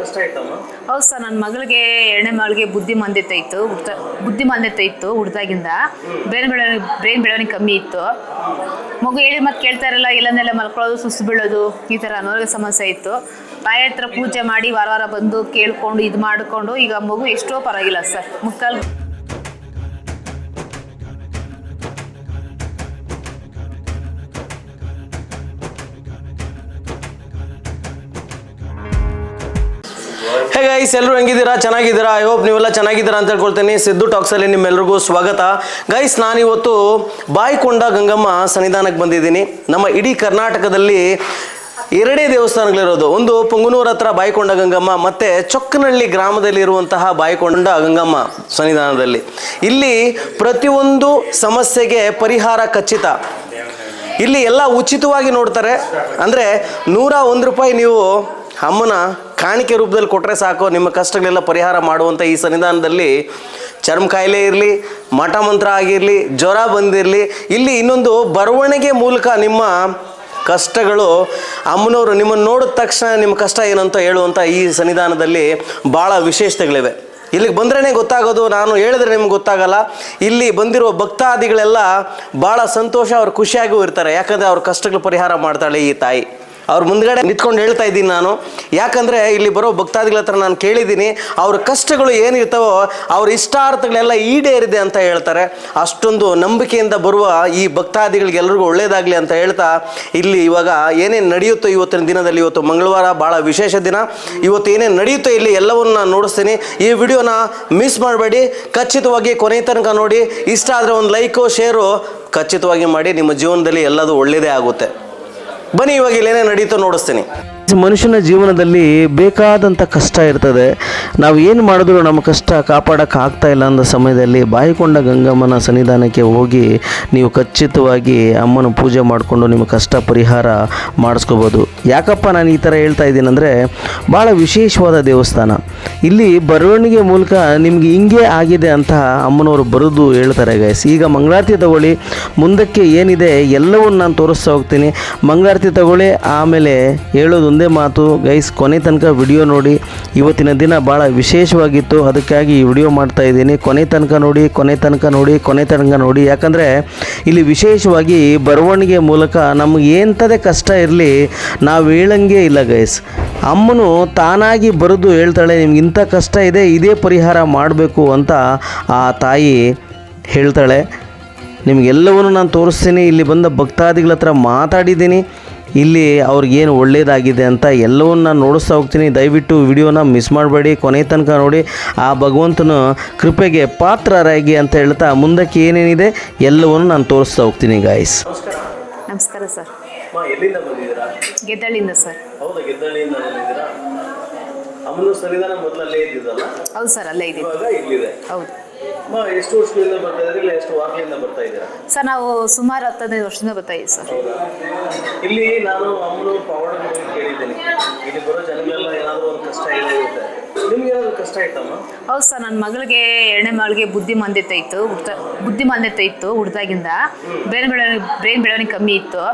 ಕಷ್ಟ ಆಯ್ತಮ್ಮ? ಹೌದು ಸರ್ ನನ್ನ ಮಗಳಿಗೆ ಎರಡನೇ ಮಗಳಿಗೆ ಬುದ್ಧಿ ಮಂದ್ಯತೆ ಇತ್ತು. ಹುಡ್ತ ಬುದ್ಧಿ ಮಂದ್ಯತೆ ಇತ್ತು ಹುಡ್ದಾಗಿಂದ ಬ್ರೈನ್ ಬೆಳವಣಿಗೆ ಬ್ರೈನ್ ಬೆಳವಣಿಗೆ ಕಮ್ಮಿ ಇತ್ತು. ಮಗು ಹೇಳಿ ಮತ್ತೆ ಕೇಳ್ತಾ ಇರಲ್ಲ ಇಲ್ಲಂದೆಲ್ಲ ಮಲ್ಕೊಳ್ಳೋದು ಸುಸ್ತು ಬೀಳೋದು, ಈ ಥರ ಅನಾರೋಗ್ಯ ಸಮಸ್ಯೆ ಇತ್ತು. ತಾಯಿ ಹತ್ರ ಪೂಜೆ ಮಾಡಿ ವಾರ ವಾರ ಬಂದು ಕೇಳ್ಕೊಂಡು, ಇದು ಮಾಡಿಕೊಂಡು, ಈಗ ಮಗು ಎಷ್ಟೋ ಪರವಾಗಿಲ್ಲ ಸರ್. ಮುಕ್ಕಾಲು ಹೇ ಗೈಸ್ ಎಲ್ಲರೂ ಹೆಂಗಿದ್ದೀರಾ? ಚೆನ್ನಾಗಿದ್ದೀರಾ? ಐ ಹೋಪ್ ನೀವೆಲ್ಲ ಚೆನ್ನಾಗಿದ್ದೀರಾ ಅಂತ ಹೇಳ್ಕೊಳ್ತೀನಿ. ಸಿದ್ದು ಟಾಕ್ಸಲ್ಲಿ ನಿಮ್ಮೆಲ್ಲರಿಗೂ ಸ್ವಾಗತ. ಗೈಸ್ ನಾನಿವತ್ತು ಬಾಯ್ಕೊಂಡ ಗಂಗಮ್ಮ ಸನ್ನಿಧಾನಕ್ಕೆ ಬಂದಿದ್ದೀನಿ. ನಮ್ಮ ಇಡೀ ಕರ್ನಾಟಕದಲ್ಲಿ ಎರಡೇ ದೇವಸ್ಥಾನಗಳಿರೋದು. ಒಂದು ಪುಂಗನೂರ ಹತ್ರ ಬಾಯ್ಕೊಂಡ ಗಂಗಮ್ಮ, ಮತ್ತೆ ಚೊಕ್ಕನಹಳ್ಳಿ ಗ್ರಾಮದಲ್ಲಿ ಇರುವಂತಹ ಬಾಯ್ಕೊಂಡ ಗಂಗಮ್ಮ ಸನ್ನಿಧಾನದಲ್ಲಿ. ಇಲ್ಲಿ ಪ್ರತಿಯೊಂದು ಸಮಸ್ಯೆಗೆ ಪರಿಹಾರ ಖಚಿತ. ಇಲ್ಲಿ ಎಲ್ಲ ಉಚಿತವಾಗಿ ನೋಡ್ತಾರೆ. ಅಂದರೆ ನೂರ ಒಂದು ರೂಪಾಯಿ ನೀವು ಅಮ್ಮನ ಕಾಣಿಕೆ ರೂಪದಲ್ಲಿ ಕೊಟ್ಟರೆ ಸಾಕು, ನಿಮ್ಮ ಕಷ್ಟಗಳೆಲ್ಲ ಪರಿಹಾರ ಮಾಡುವಂಥ ಈ ಸನ್ನಿಧಾನದಲ್ಲಿ ಚರ್ಮ ಕಾಯಿಲೆ ಇರಲಿ, ಮಠ ಮಂತ್ರ ಆಗಿರಲಿ, ಜ್ವರ ಬಂದಿರಲಿ, ಇಲ್ಲಿ ಇನ್ನೊಂದು ಬರವಣಿಗೆ ಮೂಲಕ ನಿಮ್ಮ ಕಷ್ಟಗಳು ಅಮ್ಮನವರು ನಿಮ್ಮನ್ನು ನೋಡಿದ ತಕ್ಷಣ ನಿಮ್ಮ ಕಷ್ಟ ಏನಂತ ಹೇಳುವಂಥ ಈ ಸನ್ನಿಧಾನದಲ್ಲಿ ಭಾಳ ವಿಶೇಷತೆಗಳಿವೆ. ಇಲ್ಲಿಗೆ ಬಂದ್ರೇ ಗೊತ್ತಾಗೋದು, ನಾನು ಹೇಳಿದ್ರೆ ನಿಮ್ಗೆ ಗೊತ್ತಾಗಲ್ಲ. ಇಲ್ಲಿ ಬಂದಿರುವ ಭಕ್ತಾದಿಗಳೆಲ್ಲ ಭಾಳ ಸಂತೋಷ, ಅವ್ರು ಖುಷಿಯಾಗೂ ಇರ್ತಾರೆ. ಯಾಕಂದರೆ ಅವ್ರ ಕಷ್ಟಗಳು ಪರಿಹಾರ ಮಾಡ್ತಾಳೆ ಈ ತಾಯಿ. ಅವ್ರ ಮುಂದ್ಗಡೆ ನಿಂತ್ಕೊಂಡು ಹೇಳ್ತಾ ಇದ್ದೀನಿ ನಾನು. ಯಾಕಂದರೆ ಇಲ್ಲಿ ಬರೋ ಭಕ್ತಾದಿಗಳ ಹತ್ರ ನಾನು ಕೇಳಿದ್ದೀನಿ, ಅವ್ರ ಕಷ್ಟಗಳು ಏನಿರ್ತಾವೋ ಅವ್ರ ಇಷ್ಟಾರ್ಥಗಳೆಲ್ಲ ಈಡೇರಿದೆ ಅಂತ ಹೇಳ್ತಾರೆ. ಅಷ್ಟೊಂದು ನಂಬಿಕೆಯಿಂದ ಬರುವ ಈ ಭಕ್ತಾದಿಗಳಿಗೆ ಎಲ್ಲರಿಗೂ ಒಳ್ಳೇದಾಗಲಿ ಅಂತ ಹೇಳ್ತಾ, ಇಲ್ಲಿ ಇವಾಗ ಏನೇನು ನಡೆಯುತ್ತೋ ಇವತ್ತಿನ ದಿನದಲ್ಲಿ, ಇವತ್ತು ಮಂಗಳವಾರ ಭಾಳ ವಿಶೇಷ ದಿನ. ಇವತ್ತು ಏನೇನು ನಡೆಯುತ್ತೋ ಇಲ್ಲಿ ಎಲ್ಲವನ್ನು ನಾನು ನೋಡಿಸ್ತೀನಿ. ಈ ವಿಡಿಯೋನ ಮಿಸ್ ಮಾಡಬೇಡಿ, ಖಚಿತವಾಗಿ ಕೊನೆ ತನಕ ನೋಡಿ. ಇಷ್ಟ ಆದರೆ ಒಂದು ಲೈಕು, ಶೇರು ಖಚಿತವಾಗಿ ಮಾಡಿ. ನಿಮ್ಮ ಜೀವನದಲ್ಲಿ ಎಲ್ಲದೂ ಒಳ್ಳೆಯದೇ ಆಗುತ್ತೆ. ಬನ್ನಿ ಇವಾಗ ಇಲ್ಲೇನೇ ನಡೀತೋ ನೋಡಿಸ್ತೀನಿ. ಮನುಷ್ಯನ ಜೀವನದಲ್ಲಿ ಬೇಕಾದಂಥ ಕಷ್ಟ ಇರ್ತದೆ. ನಾವು ಏನು ಮಾಡಿದ್ರು ನಮ್ಮ ಕಷ್ಟ ಕಾಪಾಡೋಕೆ ಆಗ್ತಾ ಇಲ್ಲ ಅಂದ ಸಮಯದಲ್ಲಿ ಬಾಯಿಕೊಂಡ ಗಂಗಮ್ಮನ ಸನ್ನಿಧಾನಕ್ಕೆ ಹೋಗಿ ನೀವು ಖಚಿತವಾಗಿ ಅಮ್ಮನ ಪೂಜೆ ಮಾಡಿಕೊಂಡು ನಿಮ್ಮ ಕಷ್ಟ ಪರಿಹಾರ ಮಾಡಿಸ್ಕೋಬೋದು. ಯಾಕಪ್ಪ ನಾನು ಈ ಥರ ಹೇಳ್ತಾ ಇದ್ದೀನಿ ಅಂದರೆ ಭಾಳ ವಿಶೇಷವಾದ ದೇವಸ್ಥಾನ. ಇಲ್ಲಿ ಬರವಣಿಗೆ ಮೂಲಕ ನಿಮಗೆ ಹಿಂಗೆ ಆಗಿದೆ ಅಂತ ಅಮ್ಮನವರು ಬರೆದು ಹೇಳ್ತಾರೆ ಗೈಸ್ ಈಗ ಮಂಗಳಾರತಿ ತಗೊಳ್ಳಿ, ಮುಂದಕ್ಕೆ ಏನಿದೆ ಎಲ್ಲವನ್ನು ನಾನು ತೋರಿಸ್ತಾ ಹೋಗ್ತೀನಿ. ಮಂಗಳಾರತಿ ತಗೊಳ್ಳಿ, ಆಮೇಲೆ ಹೇಳೋದು ಒಂದೇ ಮಾತು, ಗೈಸ್, ಕೊನೆ ತನಕ ವಿಡಿಯೋ ನೋಡಿ. ಇವತ್ತಿನ ದಿನ ಭಾಳ ವಿಶೇಷವಾಗಿತ್ತು. ಅದಕ್ಕಾಗಿ ಈ ವಿಡಿಯೋ ಮಾಡ್ತಾ ಇದ್ದೀನಿ. ಕೊನೆ ತನಕ ನೋಡಿ, ಕೊನೆ ತನಕ ನೋಡಿ, ಕೊನೆ ತನಕ ನೋಡಿ. ಯಾಕಂದರೆ ಇಲ್ಲಿ ವಿಶೇಷವಾಗಿ ಬರವಣಿಗೆ ಮೂಲಕ ನಮಗೆ ಎಂಥದೇ ಕಷ್ಟ ಇರಲಿ ನಾವು ಹೇಳಂಗೆ ಇಲ್ಲ, ಗೈಸ್. ಅಮ್ಮನು ತಾನಾಗಿ ಬರೆದು ಹೇಳ್ತಾಳೆ, ನಿಮ್ಗೆ ಇಂಥ ಕಷ್ಟ ಇದೆ, ಇದೇ ಪರಿಹಾರ ಮಾಡಬೇಕು ಅಂತ ಆ ತಾಯಿ ಹೇಳ್ತಾಳೆ. ನಿಮಗೆಲ್ಲವನ್ನು ನಾನು ತೋರಿಸ್ತೀನಿ. ಇಲ್ಲಿ ಬಂದ ಭಕ್ತಾದಿಗಳ ಹತ್ರ ಮಾತಾಡಿದ್ದೀನಿ. ಇಲ್ಲಿ ಅವ್ರಿಗೇನು ಒಳ್ಳೆಯದಾಗಿದೆ ಅಂತ ಎಲ್ಲವನ್ನ ನಾನು ನೋಡಿಸ್ತಾ ಹೋಗ್ತೀನಿ. ದಯವಿಟ್ಟು ವಿಡಿಯೋನ ಮಿಸ್ ಮಾಡಬೇಡಿ. ಕೊನೆ ತನಕ ನೋಡಿ. ಆ ಭಗವಂತನ ಕೃಪೆಗೆ ಪಾತ್ರರಾಗಿ ಅಂತ ಹೇಳ್ತಾ ಮುಂದಕ್ಕೆ ಏನೇನಿದೆ ಎಲ್ಲವನ್ನು ನಾನು ತೋರಿಸ್ತಾ ಹೋಗ್ತೀನಿ ಗಾಯ್ಸ್ ನಮಸ್ಕಾರ. ಸರ್. ಗೆದ್ದಳಿಂದ ಸರ್. ಹೌದಾ ಗೆದ್ದಳ್ಳಿಯಿಂದ ಬಂದಿದ್ದೀರಾ? ಅಮ್ಮನ ಸನ್ನಿಧಾನ ಮೊದಲಲ್ಲೇ ಇದ್ದಿದ್ದಲ್ಲ? ಹೌದು ಸರ್ ಅಲ್ಲೇ ಇಲ್ಲಿದೆ. ಹೌದು. ಎಷ್ಟು ವರ್ಷಗಳಿಂದ ಬರ್ತಾ ಇದ್ದೀರಾ ಇಲ್ಲ ಎಷ್ಟು ವಾರಗಳಿಂದ ಬರ್ತಾ ಇದ್ದೀರಾ? ಸರ್ ನಾವು ಸುಮಾರು ಹತ್ತದೈದು ವರ್ಷದಿಂದ ಬರ್ತಾ ಇದ್ದೀವಿ ಸರ್. ಹೌದಾ? ಇಲ್ಲಿ ನಾನು ಅಮ್ಮನ ಪವಾಡ ಕೇಳಿದ್ದೀನಿ. ಇಲ್ಲಿ ಬರೋ ಜನಗಳೆಲ್ಲ ಏನಾದರೂ ಒಂದು ಕಷ್ಟ ಇದೆ ಇರುತ್ತೆ. ನಿಮ್ಗೆ ಏನಾದರೂ ಕಷ್ಟ ಆಯ್ತಮ್ಮ? ಹೌದು ಸರ್. ನನ್ನ ಮಗಳಿಗೆ ಎರಡನೇ ಮಗಳಿಗೆ ಬುದ್ಧಿ ಮಾಂದ್ಯತೆ ಇತ್ತು. ಹುಡ್ತ ಬುದ್ಧಿ ಮಾಂದ್ಯತೆ ಇತ್ತು ಹುಡ್ದಾಗಿಂದ. ಬ್ರೈನ್ ಬೆಳವಣಿಗೆ ಬ್ರೈನ್ ಬೆಳವಣಿಗೆ ಕಮ್ಮಿ ಇತ್ತು.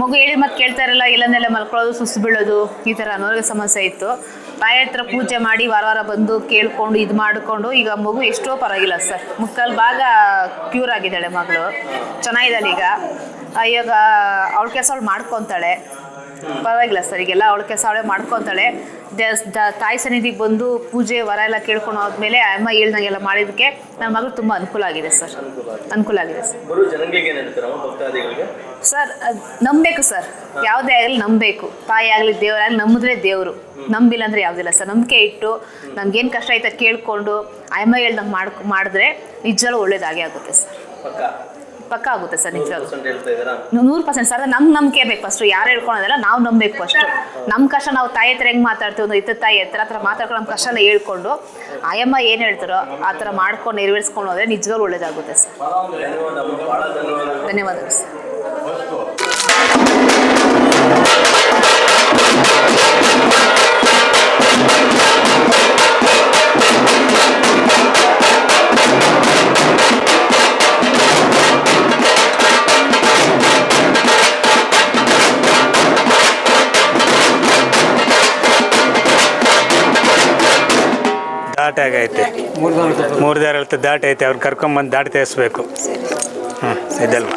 ಮಗು ಹೇಳಿ ಮತ್ತೆ ಕೇಳ್ತಾ ಇರಲ್ಲ ಇಲ್ಲಂದೆಲ್ಲ ಮಲ್ಕೊಳ್ಳೋದು ಸುಸ್ತು ಬೀಳೋದು ಈ ಥರ ಅನಾರೋಗ್ಯ ಸಮಸ್ಯೆ ಇತ್ತು. ತಾಯಿ ಹತ್ರ ಪೂಜೆ ಮಾಡಿ ವಾರ ವಾರ ಬಂದು ಕೇಳ್ಕೊಂಡು ಇದು ಮಾಡಿಕೊಂಡು, ಈಗ ಮಗು ಎಷ್ಟೋ ಪರವಾಗಿಲ್ಲ ಸರ್. ಮುಕ್ಕಾಲು ಭಾಗ ಕ್ಯೂರ್ ಆಗಿದ್ದಾಳೆ ಮಗಳು. ಚೆನ್ನಾಗಿದ್ದಾಳೆ ಈಗ. ಇವಾಗ, ಅವಳ ಕೆಲಸ ಅವಳು ಮಾಡ್ಕೊತಾಳೆ. ಪರವಾಗಿಲ್ಲ ಸರ್ ಈಗೆಲ್ಲ ಅವಳ ಕೆಲಸ ಅವಳೇ ಮಾಡ್ಕೊತಾಳೆ. ತಾಯಿ ಸನ್ನಿಧಿಗೆ ಬಂದು ಪೂಜೆ ವರ ಎಲ್ಲ ಕೇಳ್ಕೊಂಡು ಹೋದ್ಮೇಲೆ ಅಮ್ಮ ಹೇಳ್ದಂಗೆಲ್ಲ ಮಾಡಿದಕ್ಕೆ ನನ್ನ ಮಗಳು ತುಂಬ ಅನುಕೂಲ ಆಗಿದೆ ಸರ್. ಅನುಕೂಲ ಆಗಿದೆ ಸರ್. ಸರ್ ನಂಬಬೇಕು ನಂಬೇಕು ಸರ್. ಯಾವುದೇ ಆಗಲಿ ನಂಬಬೇಕು. ತಾಯಿ ಆಗಲಿ ದೇವರಾಗಲಿ ನಂಬಿದ್ರೆ ದೇವರು. ನಂಬಿಲ್ಲ ಅಂದರೆ ಯಾವುದಿಲ್ಲ ಸರ್. ನಂಬಿಕೆ ಇಟ್ಟು ನಮ್ಗೇನು ಕಷ್ಟ ಆಯ್ತಾ ಕೇಳ್ಕೊಂಡು ಅಮ್ಮ ಹೇಳ್ದಂಗೆ ಮಾಡ್ಕೊ ಮಾಡಿದ್ರೆ ನಿಜವೂ ಒಳ್ಳೇದಾಗೇ ಆಗುತ್ತೆ ಸರ್. ಪಕ್ಕ ಆಗುತ್ತೆ ಸರ್ ನಿಜವಾಗ್ಲೂ. ನೂರು ಪರ್ಸೆಂಟ್ ಸರ್ ನಮ್ಗೆ ನಂಬಿಕೆ ಬೇಕು ಫಸ್ಟ್ ಯಾರು ಹೇಳ್ಕೊಳೋದಲ್ಲ ನಾವು ನಂಬಬೇಕು ಫಸ್ಟ್ ನಮ್ಮ ಕಷ್ಟ ನಾವು ತಾಯಿ ಹತ್ರ ಹೆಂಗೆ ಮಾತಾಡ್ತೀವಿ ಒಂದು ಇತ್ತ ತಾಯಿ ಹತ್ರ ಹತ್ರ ಮಾತಾಡ್ಕೊಂಡು ನಮ್ಮ ಕಷ್ಟನ ಹೇಳ್ಕೊಂಡು ಆಯಮ್ಮ ಏನು ಹೇಳ್ತಾರೋ ಆ ಥರ ಮಾಡ್ಕೊಂಡು ನೆರವೇರಿಸ್ಕೊಂಡು ಹೋದ್ರೆ ನಿಜವಾಗ್ಲೂ ಒಳ್ಳೇದಾಗುತ್ತೆ ಸರ್. ಧನ್ಯವಾದಗಳು ಸರ್. ಮೂರು ದಾಟಿ ಐತೆ ಅವ್ರು ಕರ್ಕೊಂಬಂದು ದಾಟಿ ತೇರಿಸ್ಬೇಕು ಹ್ಞೂ ಇದಲ್ವ?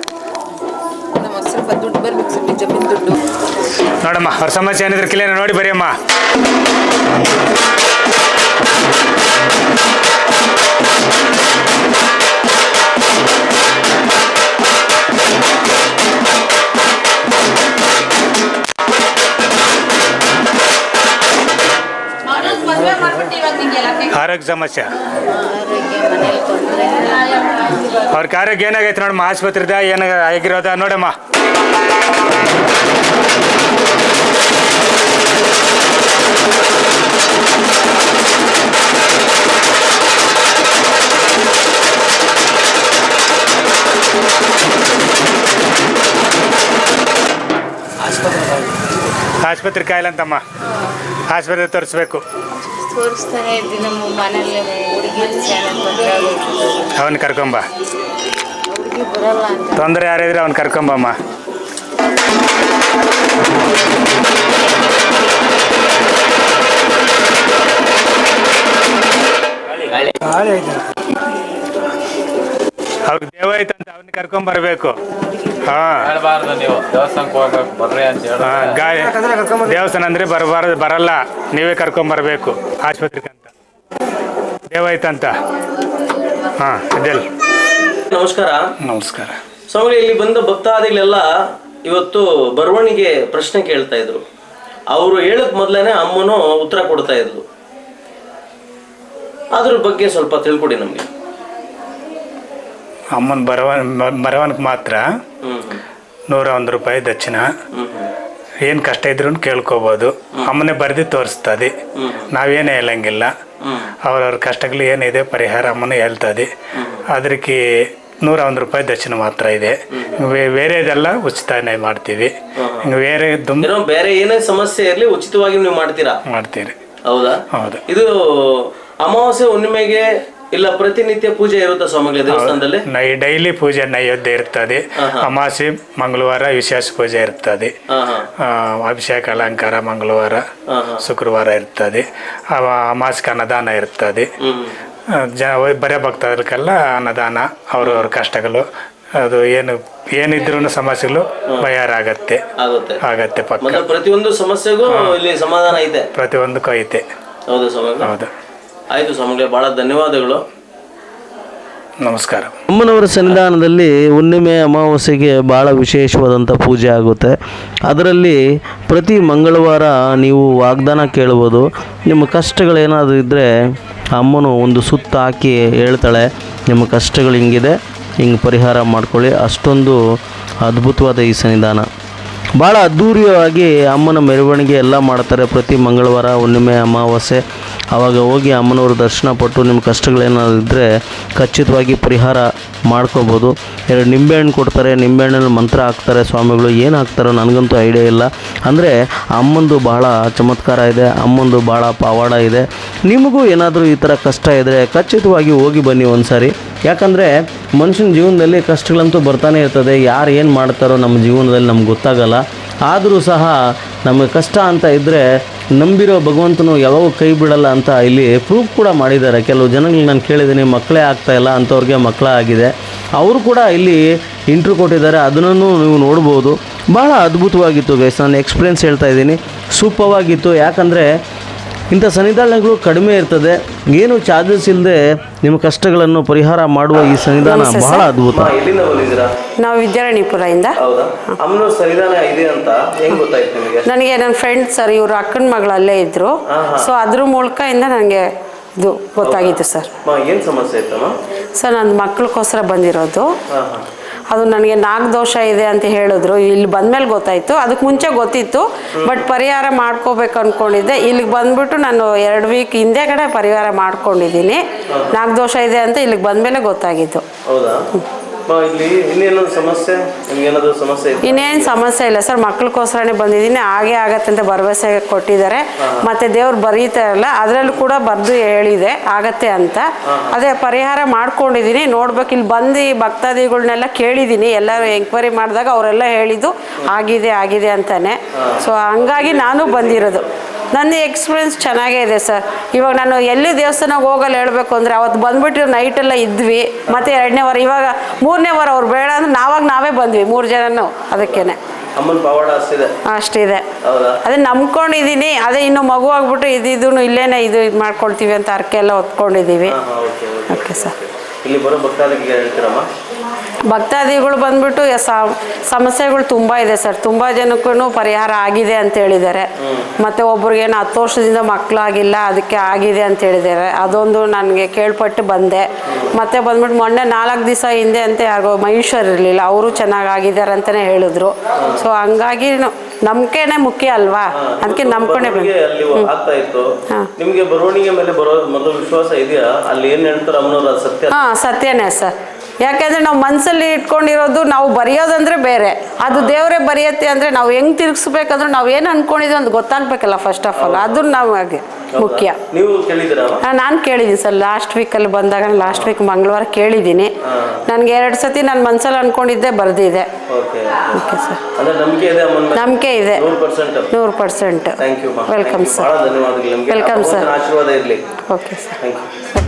ನೋಡಮ್ಮ ಅವ್ರ ಸಮಸ್ಯೆ ಏನಿದ್ರೆ ಕ್ಲಿಯರ್ ನೋಡಿ ಬರೀಯಮ್ಮ. ಆರೋಗ್ಯ ಸಮಸ್ಯೆ ಅವ್ರಿಗೆ ಆರೋಗ್ಯ ಏನಾಗೈತೆ ನೋಡಮ್ಮ ಆಸ್ಪತ್ರೆದ ಏನಾಗ ಆಗಿರೋದ ನೋಡಮ್ಮ. ಆಸ್ಪತ್ರೆ ಕಾಯಿಲೆ ಅಂತಮ್ಮ. ಆಸ್ಪತ್ರೆ ತೋರಿಸ್ಬೇಕು. ತೋರಿಸ್ತಾನೆ ಇದ್ವಿ ನಮ್ಮ ಮನೇಲಿ ಹುಡುಗಿ ಅವನ್ ಕರ್ಕೊಂಬ. ಹುಡುಗಿ ಬರಲ್ಲ ಅಂತ. ತೊಂದರೆ ಯಾರಿದ್ರೆ ಅವ್ನು ಕರ್ಕೊಂಬಮ್ಮ. ಅವ್ರಿಗೆ ದೇವ ಐತ ಕರ್ಕೊಂಡ್ ಬರ್ಬೇಕು. ಹಾ. ಹೇಳ್ಬಾರ್ದು ನೀವು. ದೇವಸ್ಥಾನಕ್ಕೆ ಹೋಗ್ಬೇಕು ಬರ್ರಿ ಅಂತ ಹೇಳಿ ಹಾ, ಗಾಯ ದೇವಸ್ಥಾನ ಅಂದ್ರೆ ಬರಬಾರದು ಬರಲ್ಲ. ನೀವೇ ಕರ್ಕೊಂಡ್ ಬರ್ಬೇಕು. ಆಸ್ಪತ್ರೆ ಅಂತ. ದೇವಾಯ್ತಂತ ಹಾ ಇದೆಲ್ಲ. ನಮಸ್ಕಾರ. ನಮಸ್ಕಾರ. ಸ್ವಾಮಿ ಇಲ್ಲಿ ಬಂದ ಭಕ್ತಾದಿಗಳೆಲ್ಲ ಇವತ್ತು ಬರವಣಿಗೆ ಪ್ರಶ್ನೆ ಕೇಳ್ತಾ ಇದ್ರು. ಅವರು ಹೇಳಕ್ ಮೊದ್ಲೇನೆ ಅಮ್ಮನು ಉತ್ತರ ಕೊಡ್ತಾ ಇದ್ರು ಅದ್ರ ಬಗ್ಗೆ ಸ್ವಲ್ಪ ತಿಳ್ಕೊಡಿ ನಮಗೆ. ಅಮ್ಮನ ಬರವ ಬರವನ್ಗೆ ಮಾತ್ರ ನೂರ ಒಂದು ರೂಪಾಯಿ ದಕ್ಷಿಣ. ಏನು ಕಷ್ಟ ಇದ್ರೂ ಕೇಳ್ಕೊಬೋದು. ಅಮ್ಮನೇ ಬರೆದು ತೋರಿಸ್ತದೆ. ನಾವೇನೇ ಹೇಳಂಗಿಲ್ಲ. ಅವ್ರವ್ರ ಕಷ್ಟಗಳು ಏನಿದೆ ಪರಿಹಾರ ಅಮ್ಮನೇ ಹೇಳ್ತದೆ. ಅದಕ್ಕೆ ನೂರ ಒಂದು ರೂಪಾಯಿ ದಕ್ಷಿಣ ಮಾತ್ರ ಇದೆ. ಬೇರೆ ಬೇರೆದೆಲ್ಲ ಉಚಿತನೇ ಮಾಡ್ತೀವಿ. ಬೇರೆ ಬೇರೆ ಏನೇ ಸಮಸ್ಯೆ ಇರಲಿ ಉಚಿತವಾಗಿ ನೀವು ಮಾಡ್ತೀರಾ? ಮಾಡ್ತೀರಿ. ಹೌದಾ? ಹೌದು. ಇದು ಅಮಾವಾಸ್ಯೆ ಹುಣ್ಣಿಮೆಗೆ ಇಲ್ಲ ಪ್ರತಿನಿತ್ಯ ಪೂಜೆ ಇರುತ್ತಾ ಸ್ವಾಮಿಗಳ ದೇವಸ್ಥಾನದಲ್ಲಿ? ನೈ ಡೈಲಿ ಪೂಜೆ ನೈವೇದ್ಯ ಇರ್ತದೆ. ಅಮಾಸೆ ಮಂಗಳವಾರ ವಿಶೇಷ ಪೂಜೆ ಇರ್ತದೆ. ಆ, ಅಭಿಷೇಕ ಅಲಂಕಾರ ಮಂಗಳವಾರ ಶುಕ್ರವಾರ ಇರ್ತದೆ. ಅವ ಅಮಾಸಿಕ ಅನ್ನದಾನ ಇರ್ತದೆ. ಆ, ಜ ಬರೇ ಭಕ್ತರಿಗೆಲ್ಲ ಅನ್ನದಾನ ಅವ್ರವ್ರ ಕಷ್ಟಗಳು ಅದು ಏನು ಏನಿದ್ರು ಸಮಸ್ಯೆಗಳು ಬಯಾರ ಆಗತ್ತೆ. ಆಗುತ್ತೆ. ಆಗತ್ತೆ ಪಕ್ಕ. ಮತ್ತೆ ಪ್ರತಿಯೊಂದು ಸಮಸ್ಯೆಗೂ ಇಲ್ಲಿ ಸಮಾಧಾನ ಐತೆ. ಪ್ರತಿಯೊಂದಕ್ಕೂ ಐತೆ. ಹೌದು ಹೌದು. ಆಯ್ತು ಸ್ವಾಮಿಗಳೇ ಬಹಳ ಧನ್ಯವಾದಗಳು. ನಮಸ್ಕಾರ. ಅಮ್ಮನವರ ಸನ್ನಿಧಾನದಲ್ಲಿ ಹುಣ್ಣಿಮೆ ಅಮಾವಾಸ್ಯೆಗೆ ಭಾಳ ವಿಶೇಷವಾದಂಥ ಪೂಜೆ ಆಗುತ್ತೆ. ಅದರಲ್ಲಿ ಪ್ರತಿ ಮಂಗಳವಾರ ನೀವು ವಾಗ್ದಾನ ಕೇಳ್ಬೋದು. ನಿಮ್ಮ ಕಷ್ಟಗಳೇನಾದರೂ ಇದ್ದರೆ ಅಮ್ಮನು ಒಂದು ಸುತ್ತ ಹಾಕಿ ಹೇಳ್ತಾಳೆ ನಿಮ್ಮ ಕಷ್ಟಗಳು ಹಿಂಗಿದೆ ಹಿಂಗೆ ಪರಿಹಾರ ಮಾಡ್ಕೊಳ್ಳಿ. ಅಷ್ಟೊಂದು ಅದ್ಭುತವಾದ ಈ ಸನ್ನಿಧಾನ. ಭಾಳ ಅದ್ಧೂರಿಯಾಗಿ ಅಮ್ಮನ ಮೆರವಣಿಗೆ ಎಲ್ಲ ಮಾಡ್ತಾರೆ ಪ್ರತಿ ಮಂಗಳವಾರ ಹುಣ್ಣಿಮೆ ಅಮಾವಾಸ್ಯೆ. ಆವಾಗ ಹೋಗಿ ಅಮ್ಮನವ್ರ ದರ್ಶನ ಪಟ್ಟು ನಿಮ್ಮ ಕಷ್ಟಗಳೇನಾದ್ರು ಇದ್ದರೆ ಖಚಿತವಾಗಿ ಪರಿಹಾರ ಮಾಡ್ಕೋಬೋದು. ಎರಡು ನಿಂಬೆಹಣ್ಣು ಕೊಡ್ತಾರೆ ನಿಂಬೆಹಣ್ಣಲ್ಲಿ ಮಂತ್ರ ಹಾಕ್ತಾರೆ, ಸ್ವಾಮಿಗಳು ಏನು ಹಾಕ್ತಾರೋ ನನಗಂತೂ ಐಡಿಯಾ ಇಲ್ಲ. ಅಂದರೆ ಅಮ್ಮಂದು ಭಾಳ ಚಮತ್ಕಾರ ಇದೆ, ಅಮ್ಮಂದು ಭಾಳ ಪವಾಡ ಇದೆ. ನಿಮಗೂ ಏನಾದರೂ ಈ ಥರ ಕಷ್ಟ ಇದ್ದರೆ ಖಚಿತವಾಗಿ ಹೋಗಿ ಬನ್ನಿ ಒಂದು ಸಾರಿ ಯಾಕಂದರೆ ಮನುಷ್ಯನ ಜೀವನದಲ್ಲಿ ಕಷ್ಟಗಳಂತೂ ಬರ್ತಾನೆ ಇರ್ತದೆ, ಯಾರು ಏನು ಮಾಡ್ತಾರೋ ನಮ್ಮ ಜೀವನದಲ್ಲಿ ನಮ್ಗೆ ಗೊತ್ತಾಗಲ್ಲ. ಆದರೂ ಸಹ ನಮಗೆ ಕಷ್ಟ ಅಂತ ಇದ್ದರೆ ನಂಬಿರೋ ಭಗವಂತನು ಯಾವಾಗ ಕೈ ಬಿಡಲ್ಲ ಅಂತ ಇಲ್ಲಿ ಪ್ರೂಫ್ ಕೂಡ ಮಾಡಿದ್ದಾರೆ. ಕೆಲವು ಜನಗಳಿಗೆ ನಾನು ಕೇಳಿದ್ದೀನಿ, ಮಕ್ಕಳೇ ಆಗ್ತಾ ಇಲ್ಲ ಅಂಥವ್ರಿಗೆ ಮಕ್ಕಳ ಆಗಿದೆ. ಅವರು ಕೂಡ ಇಲ್ಲಿ ಇಂಟ್ರ್ಯೂ ಕೊಟ್ಟಿದ್ದಾರೆ, ಅದನ್ನು ನೀವು ನೋಡ್ಬೋದು. ಭಾಳ ಅದ್ಭುತವಾಗಿತ್ತು ಗೈಸ್ ನಾನು ಎಕ್ಸ್ಪೀರಿಯನ್ಸ್ ಹೇಳ್ತಾ ಇದ್ದೀನಿ. ಸೂಪವಾಗಿತ್ತು. ಯಾಕಂದರೆ ಇಂಥ ಸನ್ನಿಧಾನಗಳು ಕಡಿಮೆ ಇರ್ತದೆ. ಏನು ಚಾರ್ಜಸ್ ಇಲ್ಲದೆ ನಿಮ್ಮ ಕಷ್ಟಗಳನ್ನು ಪರಿಹಾರ ಮಾಡುವ ಈ ಸನ್ನಿಧಾನ ಬಹಳ ಅದ್ಭುತ. ನಾವು ವಿದ್ಯಾರಣಿಪುರದಿಂದ ಹೌದಾ? ಅಮ್ಮನವ್ರ ಸನ್ನಿಧಾನ ಇದೆ ಅಂತ ಹೆಂಗ್ ಗೊತ್ತಾಯ್ತು ನಿಮಗೆ? ನನಗೆ ನನ್ನ ಫ್ರೆಂಡ್ ಸರ್ ಇವರು ಅಕ್ಕನ ಮಗಳು ಅಲ್ಲೇ ಇದ್ರು ಸೊ ಅದ್ರ ಮೂಲಕ ಇಂದ ನನಗೆ ಇದು ಗೊತ್ತಾಗಿತ್ತು ಸರ್ ಅಮ್ಮ ಏನ್ ಸಮಸ್ಯೆ ಸರ್ ನನ್ನ ಮಕ್ಕಳಿಗೋಸ್ಕರ ಬಂದಿರೋದು. ಅದು ನನಗೆ ನಾಲ್ಕು ದೋಷ ಇದೆ ಅಂತ ಹೇಳಿದ್ರು. ಇಲ್ಲಿ ಬಂದ್ಮೇಲೆ ಗೊತ್ತಾಯಿತು. ಅದಕ್ಕೆ ಮುಂಚೆ ಗೊತ್ತಿತ್ತು. ಬಟ್ ಪರಿಹಾರ ಮಾಡ್ಕೋಬೇಕು ಅಂದ್ಕೊಂಡಿದ್ದೆ ಇಲ್ಲಿಗೆ ಬಂದ್ಬಿಟ್ಟು ನಾನು ಎರಡು ವೀಕ್ ಹಿಂದೆ ಕಡೆ ಪರಿಹಾರ ಮಾಡ್ಕೊಂಡಿದ್ದೀನಿ. ನಾಲ್ಕು ದೋಷ ಇದೆ ಅಂತ ಇಲ್ಲಿಗೆ ಬಂದಮೇಲೆ ಗೊತ್ತಾಗಿತ್ತು. ಇಲ್ಲಿ ಸಮಸ್ಯೆ? ಸಮಸ್ಯೆ ಇನ್ನೇನು ಸಮಸ್ಯೆ ಇಲ್ಲ ಸರ್ ಮಕ್ಕಳಿಗೋಸ್ಕರನೇ ಬಂದಿದ್ದೀನಿ. ಹಾಗೆ ಆಗತ್ತೆ ಅಂತ ಭರವಸೆ ಕೊಟ್ಟಿದ್ದಾರೆ. ಮತ್ತೆ ದೇವ್ರು ಬರೀತಾರಲ್ಲ ಅದರಲ್ಲೂ ಕೂಡ ಬರೆದು ಹೇಳಿದೆ ಆಗತ್ತೆ ಅಂತ. ಅದೇ ಪರಿಹಾರ ಮಾಡ್ಕೊಂಡಿದ್ದೀನಿ. ನೋಡ್ಬೇಕು ಇಲ್ಲಿ ಬಂದು ಭಕ್ತಾದಿಗಳನ್ನೆಲ್ಲ ಕೇಳಿದ್ದೀನಿ. ಎಲ್ಲರೂ ಎಂಕ್ವೈರಿ ಮಾಡಿದಾಗ ಅವರೆಲ್ಲ ಹೇಳಿದ್ದು ಆಗಿದೆ ಆಗಿದೆ ಅಂತಾನೆ. ಸೊ ಹಂಗಾಗಿ ನಾನು ಬಂದಿರೋದು. ನನ್ನ ಎಕ್ಸ್ಪೀರಿಯನ್ಸ್ ಚೆನ್ನಾಗೇ ಇದೆ ಸರ್ ಇವಾಗ ನಾನು ಎಲ್ಲಿ ದೇವಸ್ಥಾನಕ್ಕೆ ಹೋಗಲ್ಲ ಹೇಳಬೇಕು ಅಂದರೆ ಅವತ್ತು ಬಂದ್ಬಿಟ್ಟು ನೈಟೆಲ್ಲ ಇದ್ವಿ ಮತ್ತು ಎರಡನೇ ವಾರ ಇವಾಗ ಮೂರನೇ ವಾರ ಅವ್ರು ಬೇಡ ಅಂದ್ರೆ ನಾವಾಗ ನಾವೇ ಬಂದ್ವಿ ಮೂರು ಜನನು ಅದಕ್ಕೇನೆ. ಅಷ್ಟಿದೆ ಅದೇ ನಂಬ್ಕೊಂಡಿದ್ದೀನಿ ಅದೇ ಇನ್ನು ಮಗು ಆಗ್ಬಿಟ್ಟು ಇದಿದ್ದು ಇಲ್ಲೇನೆ ಇದು ಇದು ಮಾಡ್ಕೊಳ್ತೀವಿ ಅಂತ ಅರ್ಕೆ ಎಲ್ಲ ಹೊತ್ಕೊಂಡಿದ್ದೀವಿ ಓಕೆ ಸರ್ ಭಕ್ತಾದಿಗಳು ಬಂದ್ಬಿಟ್ಟು ಸಮಸ್ಯೆಗಳು ತುಂಬ ಇದೆ ಸರ್. ತುಂಬ ಜನಕ್ಕೂ ಪರಿಹಾರ ಆಗಿದೆ ಅಂತ ಹೇಳಿದ್ದಾರೆ. ಮತ್ತು ಒಬ್ರಿಗೇನು ಹತ್ತು ವರ್ಷದಿಂದ ಮಕ್ಕಳಾಗಿಲ್ಲ ಅದಕ್ಕೆ ಆಗಿದೆ ಅಂತ ಹೇಳಿದ್ದಾರೆ. ಅದೊಂದು ನನಗೆ ಕೇಳ್ಪಟ್ಟು ಬಂದೆ. ಮತ್ತೆ ಬಂದ್ಬಿಟ್ಟು ಮೊನ್ನೆ ನಾಲ್ಕು ದಿವಸ ಹಿಂದೆ ಅಂತ ಯಾರಿಗೋ ಮಹೇಶ್ವರ್ ಇರಲಿಲ್ಲ ಅವರು ಚೆನ್ನಾಗಿ ಆಗಿದ್ದಾರೆ ಅಂತಲೇ ಹೇಳಿದ್ರು. ಸೊ ಹಂಗಾಗಿ ನಂಬಿಕೆನೇ ಮುಖ್ಯ ಅಲ್ವಾ? ಅದಕ್ಕೆ ನಂಬ್ಕೊಂಡೇ ನಿಮಗೆ ಬರವಣಿಗೆ ಮೇಲೆ ಬರೋ ಮೊದಲು ವಿಶ್ವಾಸ ಇದೆಯಾ? ಅಲ್ಲಿ ಏನ್ ಹೇಳ್ತಾರೆ ಸತ್ಯ? ಹಾಂ ಸತ್ಯನೇ ಸರ್. ಯಾಕೆಂದರೆ ನಾವು ಮನಸ್ಸಲ್ಲಿ ಇಟ್ಕೊಂಡಿರೋದು ನಾವು ಬರೆಯೋದಂದ್ರೆ ಬೇರೆ. ಅದು ದೇವರೇ ಬರೆಯತ್ತೆ ಅಂದರೆ ನಾವು ಹೆಂಗೆ ತಿರುಗಿಸ್ಬೇಕಂದ್ರೆ ನಾವು ಏನು ಅಂದ್ಕೊಂಡಿದ್ದೀವಿ ಅಂತ ಗೊತ್ತಾಗಬೇಕಲ್ಲ ಫಸ್ಟ್ ಆಫ್ ಆಲ್ ಅದು ನಮಗೆ ಮುಖ್ಯ. ನಾನು ಕೇಳಿದ್ದೀನಿ ಸರ್. ಲಾಸ್ಟ್ ವೀಕಲ್ಲಿ ಬಂದಾಗ ಲಾಸ್ಟ್ ವೀಕ್ ಮಂಗಳವಾರ ಕೇಳಿದ್ದೀನಿ. ನನಗೆ ಎರಡು ಸತಿ ನಾನು ಮನ್ಸಲ್ಲಿ ಅಂದ್ಕೊಂಡಿದ್ದೆ ಬರೆದಿದೆ. Okay sir. ನಂಬಿಕೆ ಇದೆ ನೂರು percent. Welcome sir welcome sir okay sir